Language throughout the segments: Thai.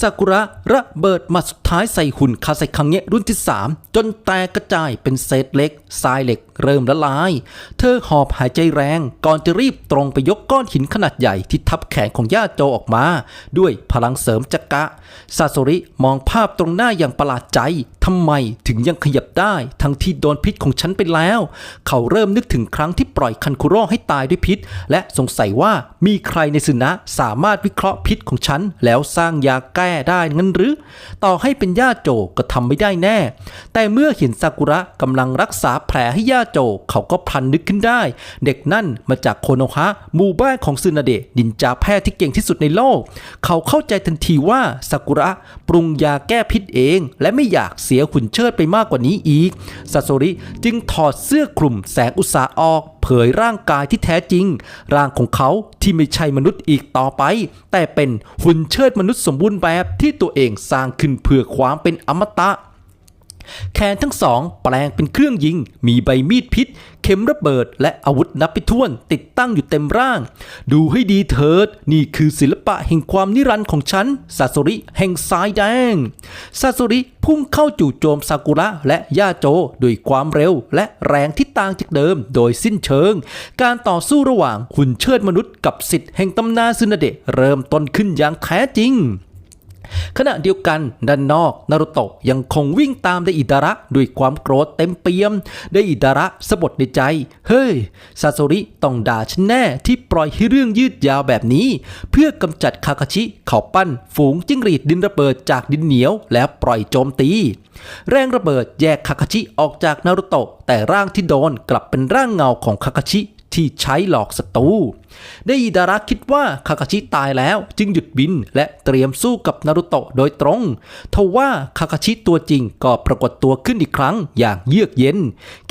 ซากุระระเบิดมาสุดท้ายใส่หุ่นคาไซคังเงะรุ่นที่ 3 จนแตกกระจายเป็นเศษเหล็กทรายเหล็กเริ่มละลาย เธอหอบหายใจแรงก่อนจะรีบตรงไปยกก้อนหินขนาดใหญ่ที่ทับแขนของย่าโจออกมา ด้วยพลังเสริมจักระซาโซริมองภาพตรงหน้าอย่างประหลาดใจทำไมถึงยังขยับได้ ทั้งที่โดนพิษของฉันไปแล้ว เขาเริ่มนึกถึงครั้งที่ปล่อยคันคุโร่ให้ตายด้วยพิษ และสงสัยว่ามีใครในสุนะสามารถวิเคราะห์พิษของฉันแล้วสร้างยาแก้ได้งั้นหรือ ต่อให้เป็นย่าโจก็ทำไม่ได้แน่ แต่เมื่อเห็นซากุระกำลังรักษาแผลให้ย่าโจเขาก็พลันนึกขึ้นได้ เด็กนั่นมาจากโคโนฮะหมู่บ้านของซึนาเดะนินจาแพทย์ที่เก่งที่สุดในโลก เขาเข้าใจทันทีว่าซากุระปรุงยาแก้พิษเอง และไม่อยากเสียขุนเชิดไปมากกว่านี้อีกซาโซริจึงถอดเสื้อคลุมแสงอุตสาออก เผยร่างกายที่แท้จริง ร่างของเขาที่ไม่ใช่มนุษย์อีกต่อไป แต่เป็นหุ่นเชิดมนุษย์สมบูรณ์แบบที่ตัวเองสร้างขึ้นเพื่อความเป็นอมตะ แขนทั้งสองแปลงเป็นเครื่องยิง มีใบมีดพิษ เข็มระเบิด และอาวุธนับไปถ้วน ติดตั้งอยู่เต็มร่าง ดูให้ดีเถิด นี่คือศิลปะแห่งความนิรันดร์ของฉันซาโซริแห่งสายแดงซาโซริพุ่งเข้าจู่โจมซากุระและย่าโจด้วยความเร็ว และแรงที่ต่างจากเดิม โดยสิ้นเชิง การต่อสู้ระหว่างหุ่นเชิดมนุษย์กับสิทธิ์แห่งตำนานซึนาเดะเริ่มต้นขึ้นอย่างแท้จริง ขณะเดียวกันด้านนอกนารุโตะยังคงวิ่งตามไดอิดาระด้วยความโกรธเต็มเปี่ยมไดอิดาระสะบดในใจ เฮ้ยซาโซริต้องด่าฉันแน่ที่ปล่อยให้เรื่องยืดยาวแบบนี้ เพื่อกำจัดคาคาชิเขาปั้นฝูงจิ้งหรีดดินระเบิดจากดินเหนียวแล้วปล่อยโจมตี แรงระเบิดแยกคาคาชิออกจากนารุโตะแต่ร่างที่โดนกลับเป็นร่างเงาของคาคาชิ ที่ใช้หลอกศัตรูไดอิดาระคิดว่าคาคาชิตายแล้วจึงหยุดบินและเตรียมสู้กับนารุโตะโดยตรงทว่าคาคาชิตัวจริงก็ปรากฏตัวขึ้นอีกครั้งอย่างเยือกเย็น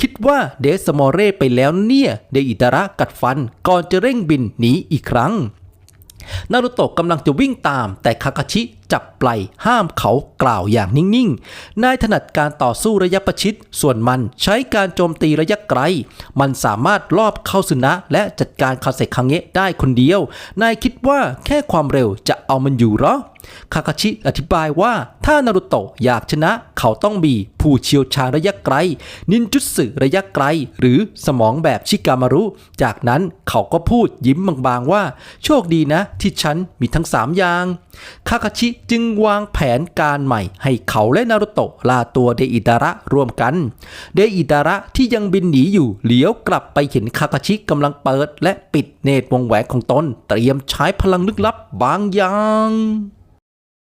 คิดว่าเดสมอเร่ไปแล้วเนี่ยไดอิดาระกัดฟันก่อนจะเร่งบินหนีอีกครั้ง นารุโตะกำลังจะวิ่งตาม แต่คาคาชิจับไหล่ห้ามเขากล่าวอย่างนิ่งๆ นายถนัดการต่อสู้ระยะประชิด ส่วนมันใช้การโจมตีระยะไกล มันสามารถลอบเข้าสุนะและจัดการคาเซคังเงะได้คนเดียว นายคิดว่าแค่ความเร็วจะเอามันอยู่หรอ คาคาชิอธิบายว่าถ้านารุโตะอยากชนะเขาต้องมีผู้เชี่ยวชาญระยะไกล นินจุตสึระยะไกล หรือสมองแบบชิกามารุ จากนั้นเขาก็พูดยิ้มบางๆว่า โชคดีนะที่ฉันมีทั้งสามอย่างคาคาชิจึงวางแผนการใหม่ ให้เขาและนารุโตะลาตัวเดอิดาระร่วมกัน เดอิดาระที่ยังบินหนีอยู่เหลียวกลับไปเห็นคาคาชิกำลังเปิด และปิดเนตรวงแหวนของตน เตรียมใช้พลังลึกลับบางอย่าง